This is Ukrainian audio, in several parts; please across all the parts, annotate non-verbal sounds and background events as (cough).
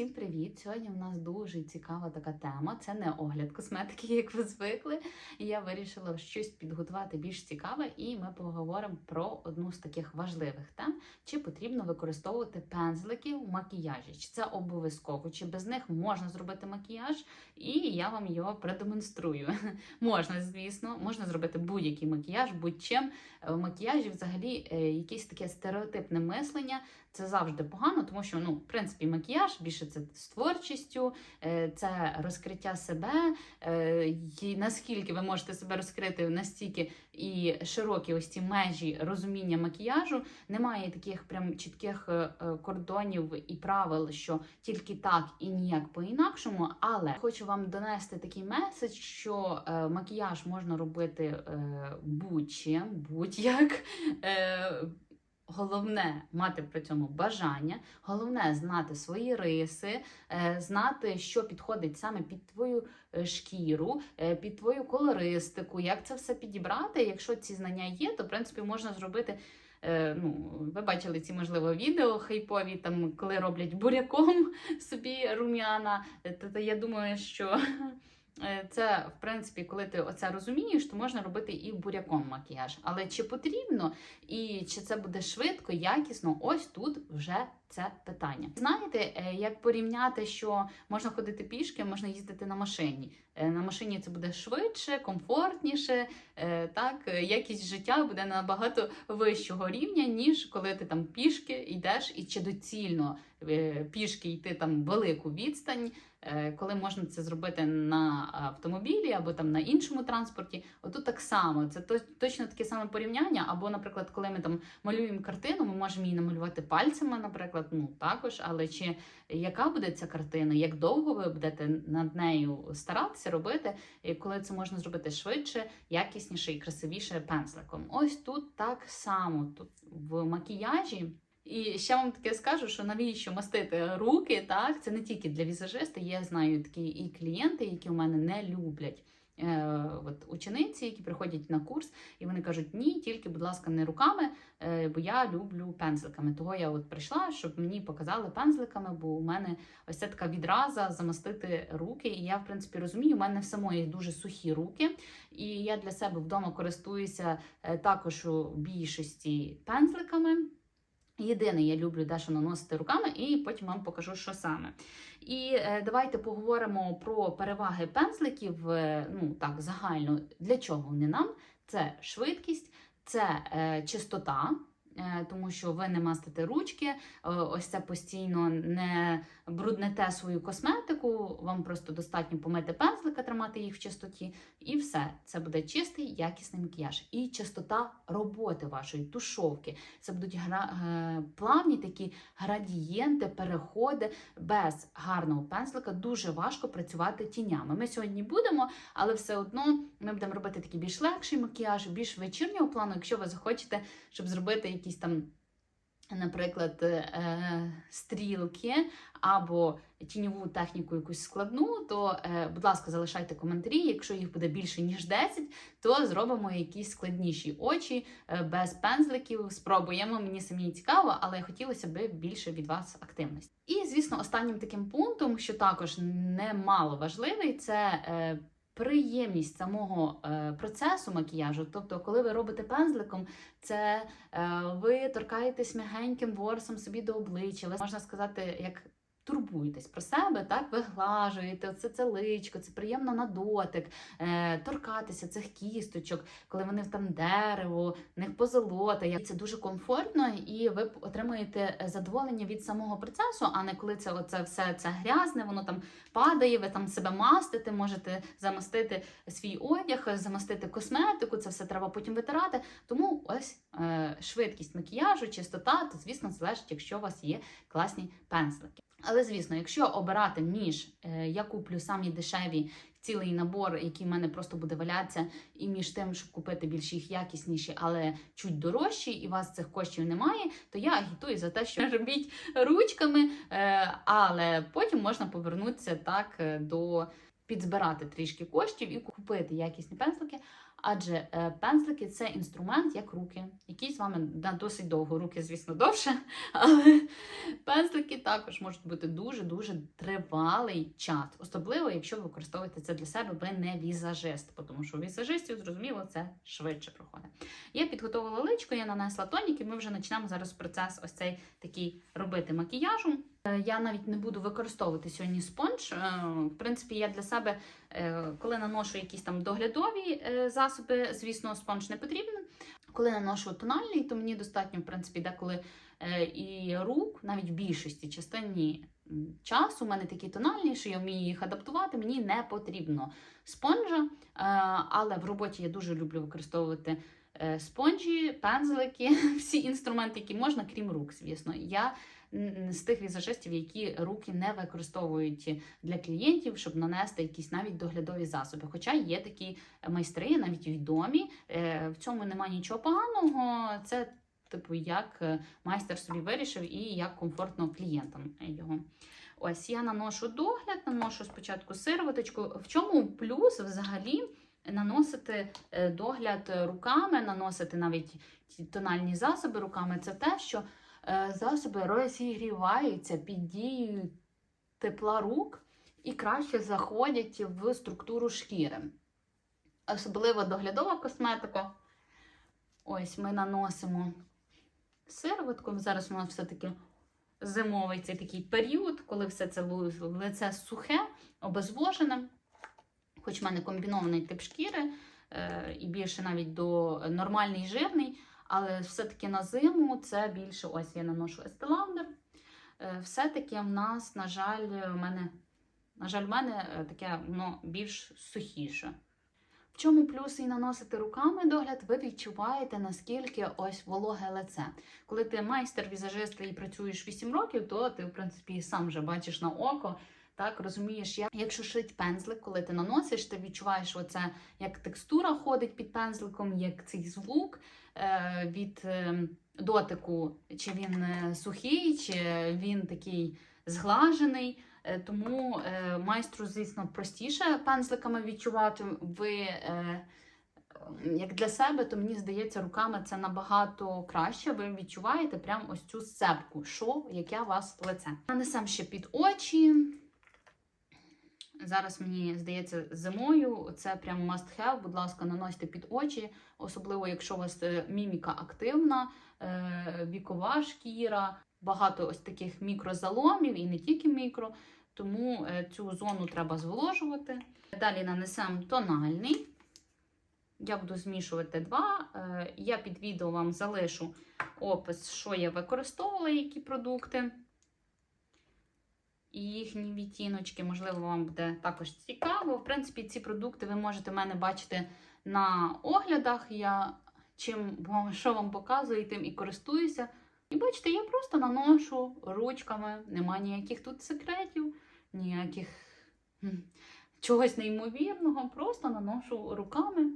Всім привіт! Сьогодні в нас дуже цікава така тема. Це не огляд косметики, (laughs) як ви звикли. І Я вирішила щось підготувати більш цікаве, і ми поговоримо про одну з таких важливих тем: чи потрібно використовувати пензлики в макіяжі, чи це обов'язково, чи без них можна зробити макіяж, і я вам його продемонструю. (laughs) Можна, звісно, можна зробити будь-який макіяж, будь-чим. В макіяжі взагалі е, якесь таке стереотипне мислення. Це завжди погано, тому що ну, в принципі, макіяж більше це з творчістю, е, це розкриття себе. е, І наскільки ви можете себе розкрити настільки і широкі ось ці межі розуміння макіяжу, немає таких прям чітких е, кордонів і правил, що тільки так і ніяк по-інакшому. Але хочу вам донести такий меседж, що макіяж можна робити будь-чим, будь-як. Головне мати при цьому бажання, головне знати свої риси, е, знати, що підходить саме під твою е, шкіру, е, під твою колористику, як це все підібрати. Якщо ці знання є, то в принципі можна зробити. Ну, ви бачили ці можливо відео хайпові, там коли роблять буряком (laughs) собі рум'яна. То, я думаю, що це в принципі, коли ти оце розумієш, то можна робити і буряком макіяж. Але чи потрібно і чи це буде швидко, якісно, ось тут вже це питання. Знаєте, е, як порівняти, що можна ходити пішки, можна їздити на машині. Е, На машині це буде швидше, комфортніше, е, так е, якість життя буде набагато вищого рівня, ніж коли ти там пішки йдеш, і чи доцільно е, пішки йти там велику відстань. Е, Коли можна це зробити на автомобілі або там на іншому транспорті, отут так само це точно таке саме порівняння. Або, наприклад, коли ми там малюємо картину, ми можемо її намалювати пальцями, наприклад, ну також. Але чи яка буде ця картина, як довго ви будете над нею старатися робити, і коли це можна зробити швидше, якісніше і красивіше пензликом? Ось тут так само тут в макіяжі. І ще вам таке скажу, що навіщо мастити руки, так? Це не тільки для візажиста. Я знаю такі і клієнти, які у мене не люблять. Е, от учениці, які приходять на курс, і вони кажуть: ні, тільки, будь ласка, не руками, е, бо я люблю пензликами. Того я от прийшла, щоб мені показали пензликами, бо у мене ось ця така відраза замастити руки. І я, в принципі, розумію, у мене в самої дуже сухі руки, і я для себе вдома користуюся е, також у більшості пензликами. Єдине, я люблю дещо наносити руками, і потім вам покажу, що саме. І е, давайте поговоримо про переваги пензликів. е, ну так, загально для чого вони нам? Це швидкість, це е, чистота. Е, Тому що ви не мастите ручки, е, ось це постійно не бруднете свою косметику. Вам просто достатньо помити пензлика, тримати їх в чистоті, і все. Це буде чистий, якісний макіяж. І чистота роботи вашої тушовки. Це будуть гра... е, плавні такі градієнти, переходи без гарного пензлика. Дуже важко працювати тінями. Ми сьогодні будемо, але все одно ми будемо робити такий більш легший макіяж, більш вечірнього плану, якщо ви захочете, щоб зробити якісь там. Наприклад, е, стрілки або тіньову техніку якусь складну, то, е, будь ласка, залишайте коментарі. Якщо їх буде більше ніж 10, то зробимо якісь складніші очі е, без пензликів. Спробуємо. Мені самі цікаво, але хотілося б більше від вас активності. І, звісно, останнім таким пунктом, що також немало важливий, це. Приємність самого е, процесу макіяжу, тобто, коли ви робите пензликом, це е, ви торкаєтесь м'ягеньким ворсом собі до обличчя, можна сказати, як турбуєтесь про себе, так виглажуєте це, це личко, це приємно на дотик, е, торкатися цих кісточок, коли вони там дерево, в них позолота. Я- Це дуже комфортно, і ви отримуєте задоволення від самого процесу, а не коли це оце все це грязне, воно там падає, ви там себе мастите, можете замастити свій одяг, замастити косметику, це все треба потім витирати. Тому ось е, швидкість макіяжу, чистота, то звісно залежить, якщо у вас є класні пензлики. Але звісно, якщо обирати між е, я куплю самі дешеві цілий набор, який в мене просто буде валятися, і між тим, щоб купити більш їх якісніші, але чуть дорожчі, і у вас цих коштів немає, то я агітую за те, що (laughs) робіть ручками, е, але потім можна повернутися так е, до підзбирати трішки коштів і купити якісні пензлики. Адже е, пензлики це інструмент, як руки, які з вами досить довго. Руки, звісно, довше, (laughs) але пензлики також можуть бути дуже-дуже тривалий час. Особливо, якщо ви використовуєте це для себе, ви не візажист, тому що у візажистів, зрозуміло, це швидше проходить. Я підготувала личко, я нанесла тонік, і ми вже почнемо зараз процес ось цей такий робити макіяжу. Е, Я навіть не буду використовувати сьогодні спонж. Е, В принципі, я для себе, е, коли наношу якісь там доглядові засоби, звісно, спонж не потрібен. Коли наношу тональний, то мені достатньо, в принципі, деколи і рук, навіть в більшості частині часу, у мене такі тональні, що я вмію їх адаптувати, мені не потрібно спонжа. Але в роботі я дуже люблю використовувати спонжі, пензлики, (laughs) всі інструменти, які можна, крім рук, звісно. Я з тих візажистів, які руки не використовують для клієнтів, щоб нанести якісь навіть доглядові засоби. Хоча є такі майстри, навіть відомі. Е, В цьому немає нічого поганого. Це, типу, як е, майстер собі вирішив і як комфортно клієнтам його. Ось я наношу догляд, наношу спочатку сироваточку. В чому плюс взагалі наносити е, догляд руками, наносити навіть тональні засоби руками, це те, що засоби розігріваються під дією тепла рук і краще заходять в структуру шкіри. Особливо доглядова косметика. Ось ми наносимо сироватку. Зараз у нас все-таки зимовий цей такий період, коли все це лице сухе, обезвожене. Хоч в мене комбінований тип шкіри, е, і більше навіть до нормальний жирний, але все-таки на зиму це більше ось я наношу Lauder. Е, Все-таки в нас, на жаль, в мене, на жаль, в мене е, таке воно більш сухіше. В чому плюс і наносити руками догляд, ви відчуваєте, наскільки ось вологе лице. Коли ти майстер візажист і працюєш 8 років, то ти, в принципі, сам вже бачиш на око. Так, розумієш, як, як шушить пензлик, коли ти наносиш, ти відчуваєш оце, як текстура ходить під пензликом, як цей звук е, від е, дотику, чи він е, сухий, чи він такий зглажений. Тому майстру, звісно, простіше пензликами відчувати. Ви, як для себе, то мені здається, руками це набагато краще. Ви відчуваєте прям ось цю сцепку, що, яке у вас лице. Нанесемо ще під очі. Зараз мені здається, зимою це прям must have. Будь ласка, наносьте під очі, особливо якщо у вас е, міміка активна, е, вікова шкіра, багато ось таких мікрозаломів і не тільки мікро. Тому е, цю зону треба зволожувати. Далі нанесемо тональний. Я буду змішувати два. Я під відео вам залишу опис, що я використовувала, які продукти. І їхні відтіночки, можливо, вам буде також цікаво. В принципі, ці продукти ви можете в мене бачити на оглядах. Я чим (laughs) що вам показую, тим і користуюся. І бачите, я просто наношу ручками, нема ніяких тут секретів, ніяких чогось неймовірного, просто наношу руками.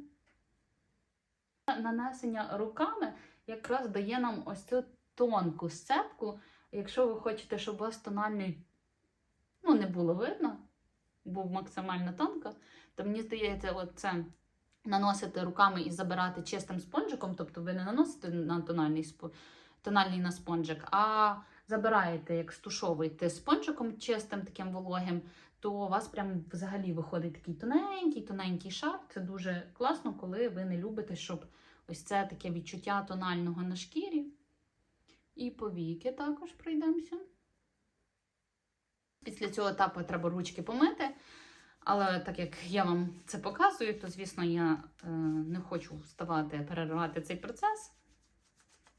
Нанесення руками якраз дає нам ось цю тонку сцепку. Якщо ви хочете, щоб у вас тональний ну, не було видно, був максимально тонко, то мені здається, от це наносити руками і забирати чистим спонжиком, тобто ви не наносите на тональний, тональний на спонжик, а забираєте, як стушовуєте спонжиком чистим, таким вологим, то у вас прям взагалі виходить такий тоненький, тоненький шар. Це дуже класно, коли ви не любите, щоб ось це таке відчуття тонального на шкірі. І повіки також пройдемося. Після цього етапу треба ручки помити. Але так як я вам це показую, то звісно я е, не хочу вставати, переривати цей процес.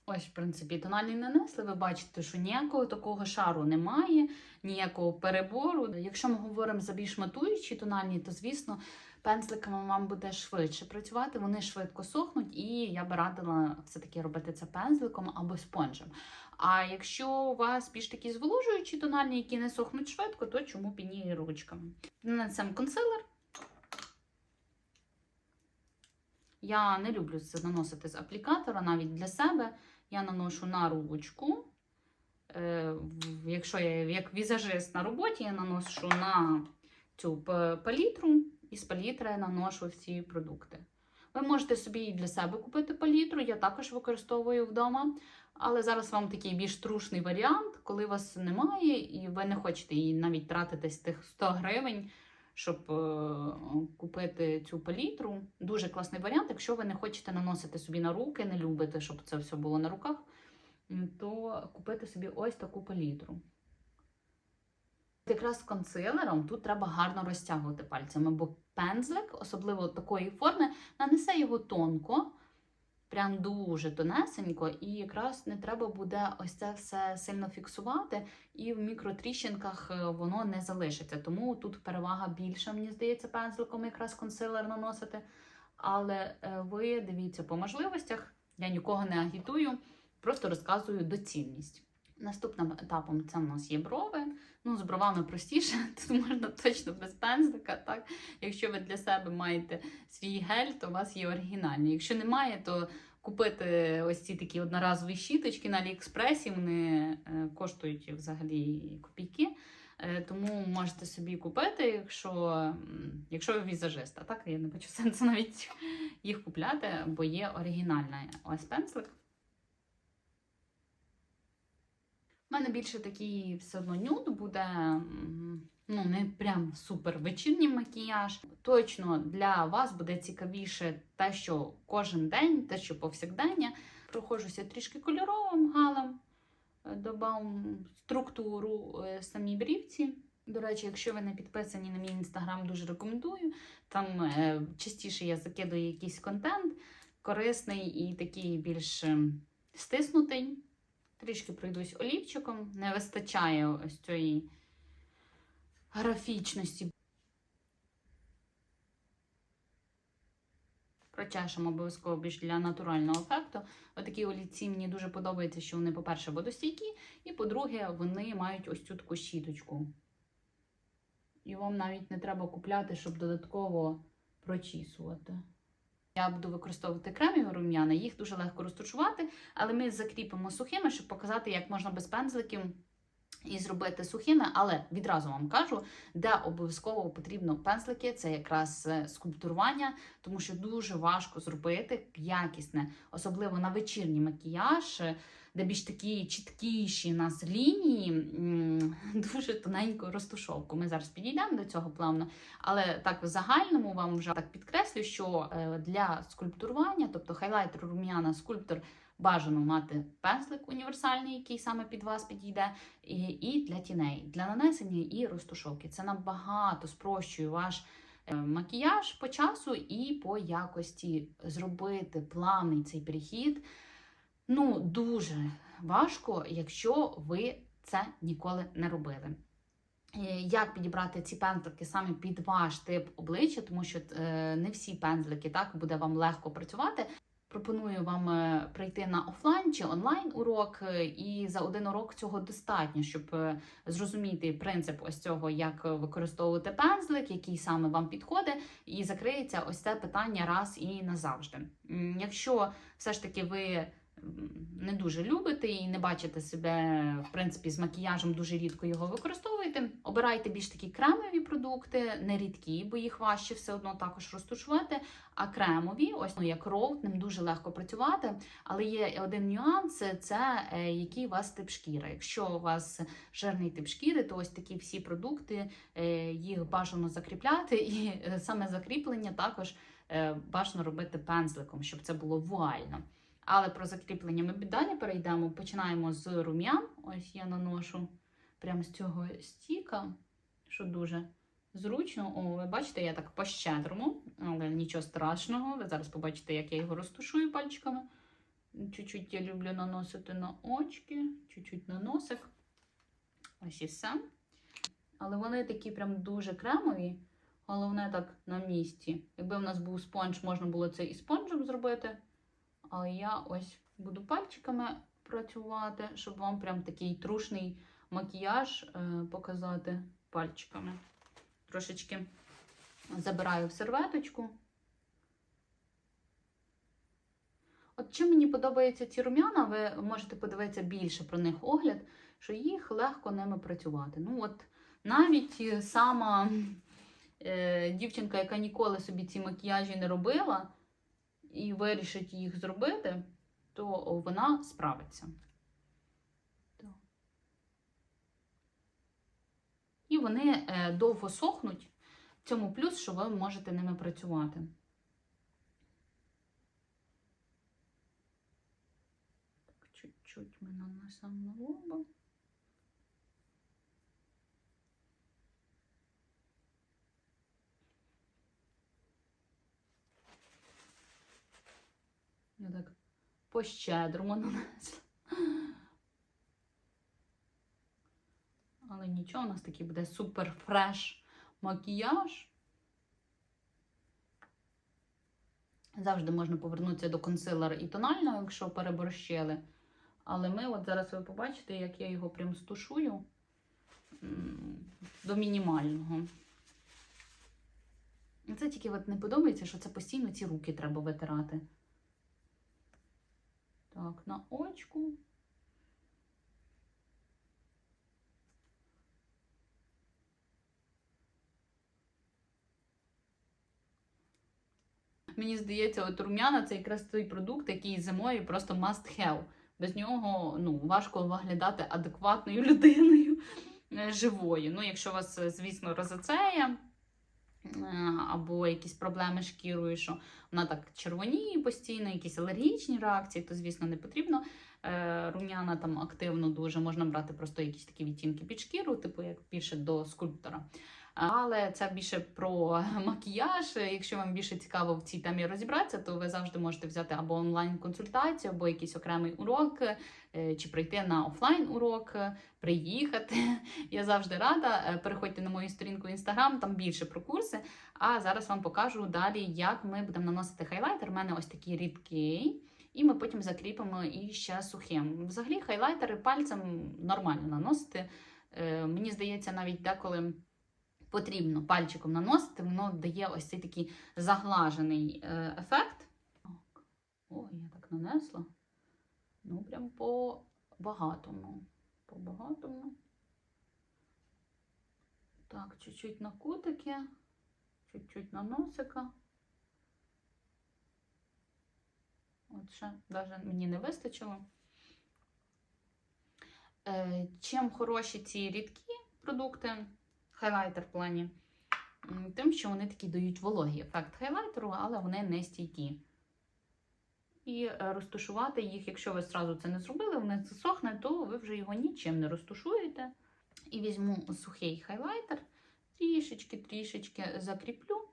Ось, в принципі, тональний нанесли. Ви бачите, що ніякого такого шару немає, ніякого перебору. Якщо ми говоримо за більш матуючі тональні, то звісно пензликами вам буде швидше працювати, вони швидко сохнуть, і я би радила все-таки робити це пензликом або спонжем. А якщо у вас більш такі зволожуючі тональні, які не сохнуть швидко, то чому б і ні ручками? Нанесемо консилер. Я не люблю це наносити з аплікатора, навіть для себе. Я наношу на ручку. Е, Якщо я як візажист на роботі, я наношу на цю палітру, і з палітри я наношу всі продукти. Ви можете собі і для себе купити палітру, я також використовую вдома. Але зараз вам такий більш трушний варіант, коли вас немає, і ви не хочете її навіть тратити з тих 100 гривень, щоб е, купити цю палітру. Дуже класний варіант. Якщо ви не хочете наносити собі на руки, не любите, щоб це все було на руках, то купити собі ось таку палітру. Якраз з консилером тут треба гарно розтягувати пальцями, бо пензлик, особливо такої форми, нанесе його тонко, прям дуже тонесенько, і якраз не треба буде ось це все сильно фіксувати, і в мікротріщинках е, воно не залишиться. Тому тут перевага більша, мені здається, пензликом якраз консилер наносити. Але е, ви дивіться по можливостях, я нікого не агітую, просто розказую доцільність. Наступним етапом це в нас є брови. Ну, з бровами простіше, (laughs) тут можна точно без пензлика. Так? Якщо ви для себе маєте свій гель, то у вас є оригінальний. Якщо немає, то купити ось ці такі одноразові щіточки на Аліекспресі, вони е, коштують взагалі копійки. Е, Тому можете собі купити, якщо, якщо ви візажиста. Так, я не бачу сенсу (laughs) навіть їх купляти, бо є оригінальний ось пензлик. У мене більше такий все одно нюд буде. Ну, не прям супер вечірній макіяж. Точно для вас буде цікавіше те, що кожен день, те, що повсякдення. Проходжуся трішки кольоровим галом, е, структуру е, самій брівці. До речі, якщо ви не підписані на мій інстаграм, дуже рекомендую. Там е, частіше я закидую якийсь контент корисний і такий більш ем, стиснутий. Трішки пройдусь олівчиком. Не вистачає ось цієї графічності. Прочешемо обов'язково більш для натурального ефекту. Отакі олівці мені дуже подобається, що вони, по-перше, водостійкі, і по-друге, вони мають ось цю таку щіточку. І вам навіть не треба купляти, щоб додатково прочісувати. Я буду використовувати кремові рум'яна, їх дуже легко розташувати, але ми закріпимо сухими, щоб показати, як можна без пензликів і зробити сухими. Але відразу вам кажу, де обов'язково потрібно пензлики, це якраз е, скульптурування, тому що дуже важко зробити якісне, особливо на вечірній макіяж, е, де більш такі чіткіші у нас лінії, дуже тоненьку розтушовку. Ми зараз підійдемо до цього плавно. Але так в загальному вам вже так підкреслю, що е, для скульптурування, тобто хайлайтер, рум'яна, скульптор, бажано мати пензлик універсальний, який саме під вас підійде, і, і для тіней, для нанесення і розтушовки. Це набагато спрощує ваш е, макіяж по часу і по якості зробити плавний цей перехід. Ну, дуже важко, якщо ви це ніколи не робили. Е, Як підібрати ці пензлики саме під ваш тип обличчя, тому що е, не всі пензлики так буде вам легко працювати. Пропоную вам е, прийти на офлайн чи онлайн урок, і за один урок цього достатньо, щоб зрозуміти принцип ось цього, як використовувати пензлик, який саме вам підходить, і закриється ось це питання раз і назавжди. Якщо все ж таки ви не дуже любите і не бачите себе, в принципі, з макіяжем дуже рідко його використовуєте, обирайте більш такі кремові продукти, не рідкі, бо їх важче все одно також розташувати. А кремові, ось ну, як роут, ним дуже легко працювати. Але є один нюанс: це е, який у вас тип шкіри. Якщо у вас жирний тип шкіри, то ось такі всі продукти е, їх бажано закріпляти, і е, саме закріплення також бажано робити пензликом, щоб це було вуально. Але про закріплення ми далі перейдемо. Починаємо з рум'ян. Ось я наношу прямо з цього стіка, що дуже зручно. О, ви бачите, я так по-щедрому, але нічого страшного. Ви зараз побачите, як я його розтушую пальчиками. Чуть-чуть я люблю наносити на очки, чуть-чуть на носик. Ось і все. Але вони такі прям дуже кремові. Головне так на місці. Якби в нас був спонж, можна було це і спонжем зробити. Але я ось буду пальчиками працювати, щоб вам прям такий трушний макіяж е, показати пальчиками. Трошечки забираю в серветочку. От чим мені подобаються ці рум'яна, ви можете подивитися більше про них огляд, що їх легко ними працювати. Ну от навіть сама е, дівчинка, яка ніколи собі ці макіяжі не робила, і вирішить їх зробити, то вона справиться. І вони е, довго сохнуть. В цьому плюс, що ви можете ними працювати. Так, чуть-чуть ми на лоба. Я так по-щедрому (laughs) нанесла. Але нічого, у нас такий буде супер фреш макіяж. Завжди можна повернутися до консилера і тонального, якщо переборщили. Але ми, от зараз ви побачите, як я його прям стушую до мінімального. Це тільки от не подобається, що це постійно ці руки треба витирати. Так, на очку. Мені здається, от рум'яна це якраз той продукт, який зимою просто must have. Без нього ну, важко виглядати адекватною (laughs) людиною е, живою. Ну, якщо у вас, е, звісно, розоцея або якісь проблеми шкірою, що вона так червоніє постійно, якісь алергічні реакції, то, звісно, не потрібно. Е, Рум'яна там активно дуже можна брати просто якісь такі відтінки під шкіру, типу як більше до скульптора. Але це більше про (laughs) макіяж. Якщо вам більше цікаво в цій темі розібратися, то ви завжди можете взяти або онлайн-консультацію, або якийсь окремий урок, е, чи прийти на офлайн урок, приїхати. (laughs) Я завжди рада. Е, Переходьте на мою сторінку Instagram, там більше про курси. А зараз вам покажу далі, як ми будемо наносити хайлайтер. У мене ось такий рідкий. І ми потім закріпимо і ще сухим. Взагалі, хайлайтери пальцем нормально наносити. Е, Мені здається, навіть деколи потрібно пальчиком наносити, воно дає ось цей такий заглажений е, ефект. Так. О, я так нанесла. Ну, прям по багатому. По багатому. Так, чуть-чуть на кутики, чуть-чуть на носика. От ще навіть мені не вистачило. Е, чим хороші ці рідкі продукти, хайлайтер в плані, тим, що вони такі дають вологий ефект хайлайтеру, але вони не стійкі. І е, розташувати їх, якщо ви зразу це не зробили, вони засохне, то ви вже його нічим не розташуєте. І візьму сухий хайлайтер, трішечки-трішечки закріплю,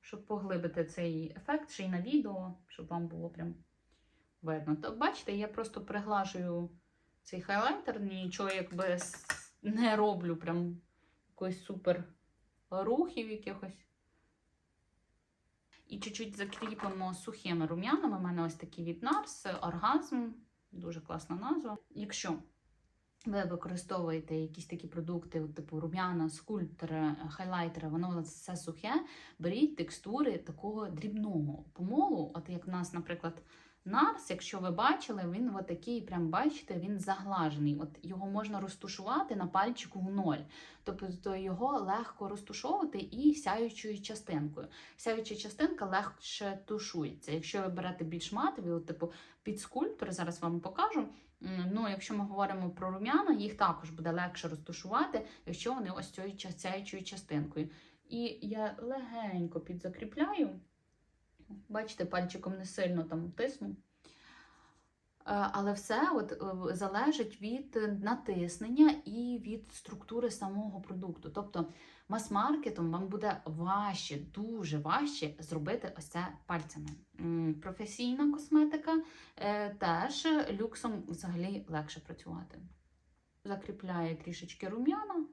щоб поглибити цей ефект ще й на відео, щоб вам було прям видно. То бачите, я просто приглажую цей хайлайтер, нічого якби не роблю прям якоїсь супер рухів якихось. І чуть-чуть закріпимо сухими рум'янами. У мене ось такий від NARS, оргазм, дуже класна назва. Якщо ви використовуєте якісь такі продукти, типу рум'яна, скульптори, хайлайтери, воно все сухе, беріть текстури такого дрібного помолу. От як в нас, наприклад, Нарс, якщо ви бачили, він от такий, прям бачите, він заглажений. От його можна розтушувати на пальчику в ноль. Тобто його легко розтушовувати і сяючою частинкою. Сяюча частинка легше тушується. Якщо ви берете більш матові, от типу під скульптор, зараз вам покажу. Ну, якщо ми говоримо про рум'яна, їх також буде легше розташувати, якщо вони ось цією сяючою частинкою. І я легенько підзакріпляю. Бачите, пальчиком не сильно там тисну. Е, Але все от, е, залежить від натиснення і від структури самого продукту. Тобто мас-маркетом вам буде важче, дуже важче зробити ось це пальцями. Професійна косметика е, теж люксом взагалі легше працювати. Закріпляю трішечки рум'яна,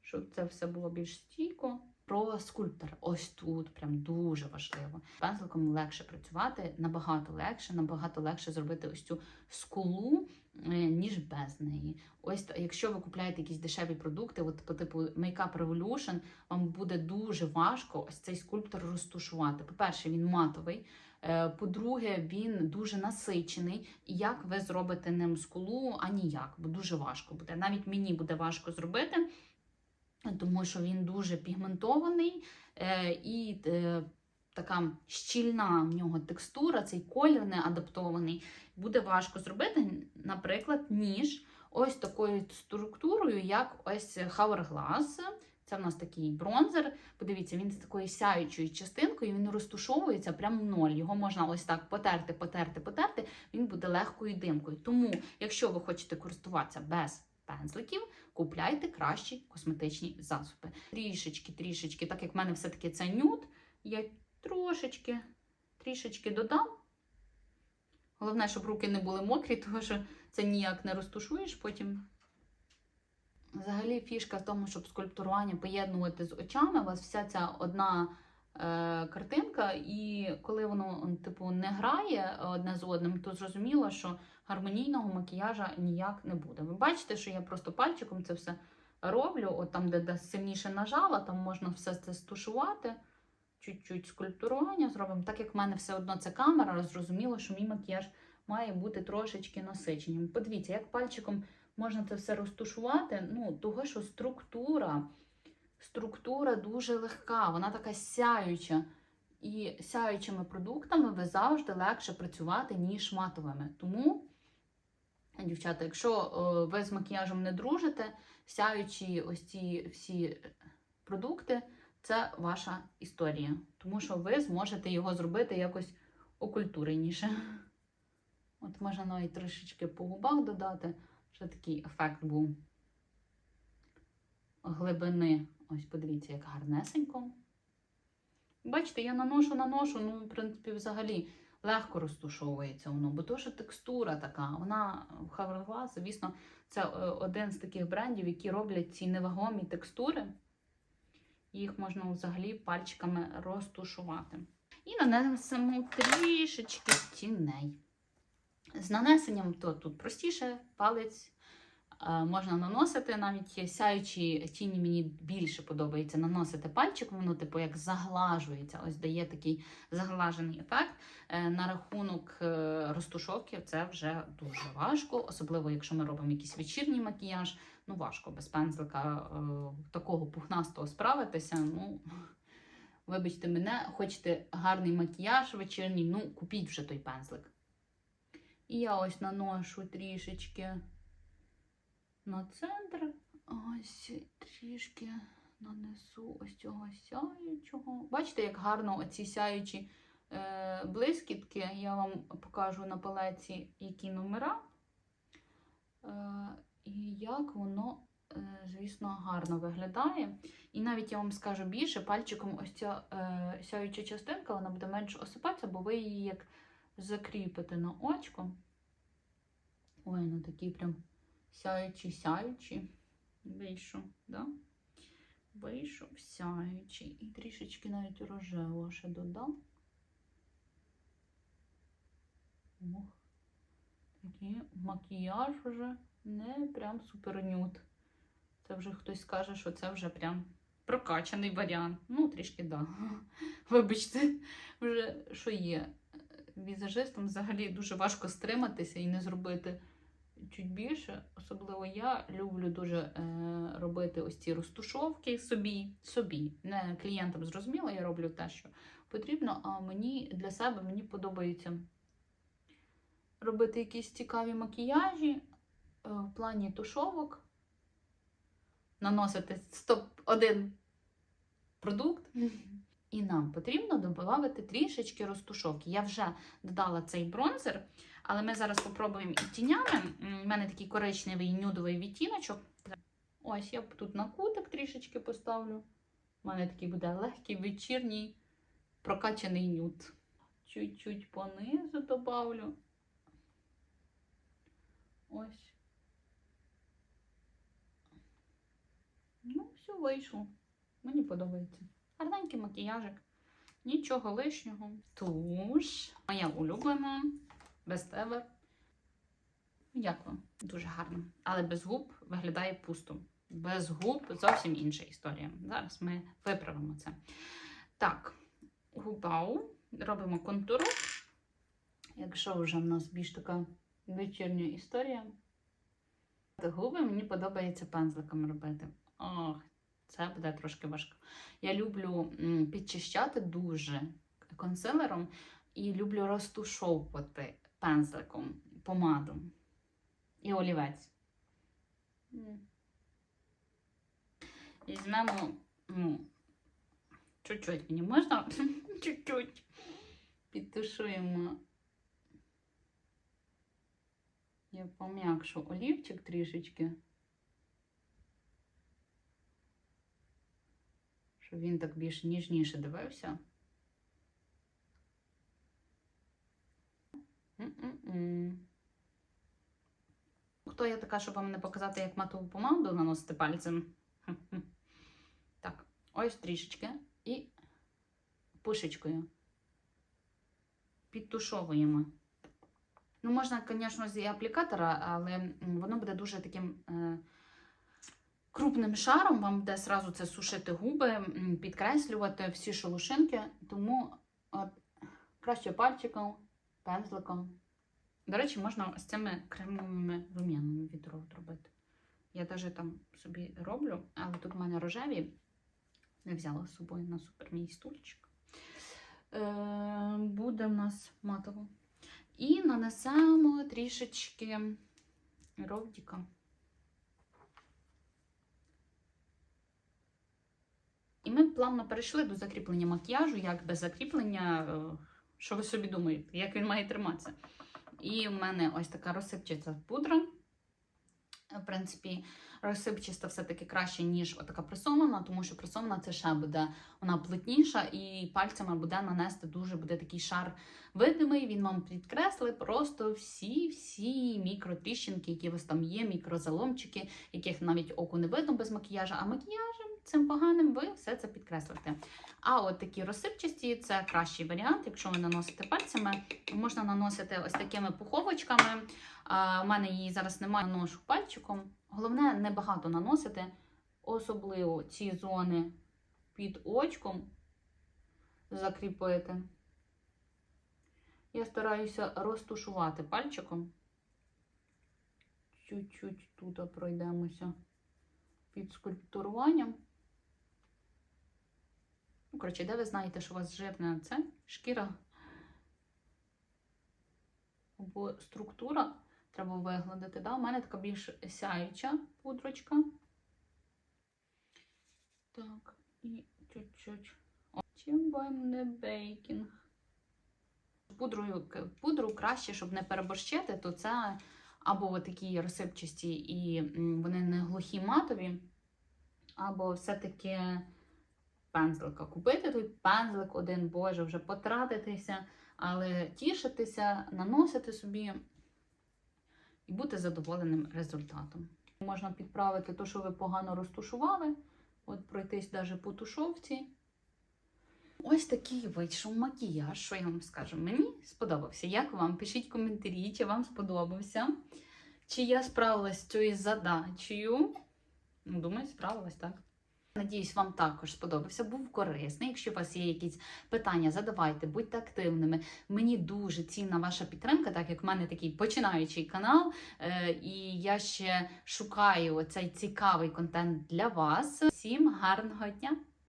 щоб це все було більш стійко. Про скульптор. Ось тут прям дуже важливо. Пензликом легше працювати, набагато легше, набагато легше зробити ось цю скулу, е, ніж без неї. Ось якщо ви купуєте якісь дешеві продукти, от по типу Makeup Revolution, вам буде дуже важко ось цей скульптор розтушувати. По-перше, він матовий. Е, По-друге, він дуже насичений. І як ви зробите ним скулу, а ніяк, бо дуже важко буде. Навіть мені буде важко зробити, тому що він дуже пігментований е, і е, така щільна в нього текстура, цей колір не адаптований. Буде важко зробити, наприклад, ніж ось такою структурою, як ось Hourglass. Це в нас такий бронзер. Подивіться, він з такою сяючою частинкою, він розтушовується прямо в ноль. Його можна ось так потерти, потерти, потерти. Він буде легкою димкою. Тому, якщо ви хочете користуватися без пензликів, купляйте кращі косметичні засоби. Трішечки, трішечки, так як в мене все-таки це нюд, я трошечки, трішечки додам. Головне, щоб руки не були мокрі, (laughs) тому що це ніяк не розтушуєш потім. Взагалі, фішка в тому, щоб скульптурування поєднувати з очами. У вас вся ця одна е, картинка, і коли воно типу, не грає одне з одним, то зрозуміло, що гармонійного макіяжа ніяк не буде. Ви бачите, що я просто пальчиком це все роблю. От там, де, де сильніше нажала, там можна все це стушувати. Чуть-чуть скульптурування зробимо. Так як в мене все одно це камера, зрозуміло, що мій макіяж має бути трошечки насиченим. Подивіться, як пальчиком можна це все розтушувати. Ну, того, що структура, структура дуже легка, вона така сяюча. І сяючими продуктами ви завжди легше працювати, ніж матовими. Тому, дівчата, якщо е, ви з макіяжем не дружите, сяючі ось ці всі продукти це ваша історія. Тому що ви зможете його зробити якось окультуреніше. От можна навіть трішечки по губах додати, що такий ефект був глибини. Ось подивіться, як гарнесенько. Бачите, я наношу, наношу, ну, в принципі, взагалі легко розтушовується воно, бо то, що текстура така, вона в Hourglass, звісно, це е, один з таких брендів, які роблять ці невагомі текстури. Їх можна взагалі пальчиками розтушувати. І нанесемо трішечки тіней. З нанесенням то тут простіше, палець можна наносити, навіть сяючі тіні мені більше подобається наносити пальчиком, воно типу як заглажується, ось дає такий заглажений ефект. Е, на рахунок е, розтушовки це вже дуже важко, особливо якщо ми робимо якийсь вечірній макіяж. Ну, важко без пензлика е, такого пухнастого справитися. Ну, вибачте мене, хочете гарний макіяж вечірній, ну, купіть вже той пензлик. І я ось наношу трішечки на центр. Ось трішки нанесу ось цього сяючого. Бачите, як гарно оці сяючі е, блискітки. Я вам покажу на палеці, які номера. Е, і як воно, е, звісно, гарно виглядає. І навіть я вам скажу більше, пальчиком ось ця е, сяюча частинка, вона буде менше осипатися, бо ви її як закріпите на очко. Ой, ну такі прям сяючі-сяючі. Вийшов, да? Вийшов сяючий. І трішечки навіть рожево ще додам. Ох, такий макіяж вже не прям супер нюд. Це вже хтось скаже, що це вже прям прокачаний варіант. Ну, трішки да. (laughs) Вибачте, вже що є. Візажистам взагалі дуже важко стриматися і не зробити чуть більше. Особливо я люблю дуже е, робити ось ці розтушовки собі. собі. Не клієнтам зрозуміло, я роблю те, що потрібно, а мені для себе мені подобається робити якісь цікаві макіяжі е, в плані тушовок, наносити стоп один продукт. І нам потрібно додати трішечки розтушовки. Я вже додала цей бронзер, але ми зараз спробуємо і тінями. У мене такий коричневий нюдовий відтіночок. Ось я тут на кутик трішечки поставлю. У мене такий буде легкий вечірній прокачаний нюд. Чуть-чуть понизу добавлю. Ось. Ну, все вийшло. Мені подобається. Гарненький макіяжик. Нічого лишнього. Туш. Моя улюблена. Без тебе. Як вам? Дуже гарно. Але без губ виглядає пусто. Без губ зовсім інша історія. Зараз ми виправимо це. Так, губау. Робимо контуру. Якщо вже в нас більш така вечірня історія. Губи мені подобається пензликом робити. Ох, це буде трошки важко. Я люблю підчищати дуже консилером і люблю розтушовувати пензликом, помадом і олівець. Візьмемо, ну, чуть-чуть мені можна? (laughs) Чуть-чуть. Підтушуємо. Я пом'якшу олівчик трішечки. Щоб він так більш ніжніше дивився. Хто я така, щоб вам не показати, як матову помаду наносити пальцем? (laughs) Так, ось трішечки. І пушечкою. Підтушовуємо. Ну, можна, звісно, з аплікатора, але воно буде дуже таким е, крупним шаром. Вам буде сразу це сушити губи, підкреслювати всі шелушинки. Тому от, краще пальчиком, пензликом. До речі, можна з цими кремовими рум'янами відро робити. Я навіть там собі роблю, але тут в мене рожеві. Не взяла з собою на супер мій стульчик. Е, буде в нас матово. І нанесемо трішечки ровдіка. І ми плавно перейшли до закріплення макіяжу, як без закріплення, е, що ви собі думаєте, як він має триматися. І в мене ось така розсипчата пудра. В принципі, розсипчаста все-таки краще, ніж отака пресована, тому що пресована це ще буде вона плотніша, і пальцями буде нанести дуже буде такий шар видимий. Він вам підкреслить просто всі-всі мікротріщинки, які у вас там є, мікрозаломчики, яких навіть оку не видно без макіяжа, а макіяжем цим поганим ви все це підкреслите. А от такі розсипчасті це кращий варіант. Якщо ви наносите пальцями, можна наносити ось такими пуховочками. У мене її зараз немає, наношу пальчиком. Головне, не багато наносити, особливо ці зони під очком закріпити. Я стараюся розтушувати пальчиком. Чуть-чуть тут пройдемося під скульптуруванням. Ну, коротше, де ви знаєте, що у вас жирна це шкіра або структура, треба вигладити. Да? У мене така більш сяюча пудрочка. Так, і чуть-чуть. Чим вам не бейкінг? Пудрою, пудру краще, щоб не переборщити, то це або такі розсипчасті і вони не глухі матові, або все-таки пензлика. Купити той пензлик один, боже, вже потратитися, але тішитися, наносити собі і бути задоволеним результатом. Можна підправити те, що ви погано розтушували, от пройтись навіть по тушовці. Ось такий вийшов макіяж, що я вам скажу. Мені сподобався. Як вам? Пишіть коментарі, чи вам сподобався, чи я справилась з цією задачею. Ну, Думаю, справилась, так. Надіюсь, вам також сподобався, був корисний. Якщо у вас є якісь питання, задавайте, будьте активними. Мені дуже цінна ваша підтримка, так як в мене такий починаючий канал, е, і я ще шукаю цей цікавий контент для вас. Всім гарного дня!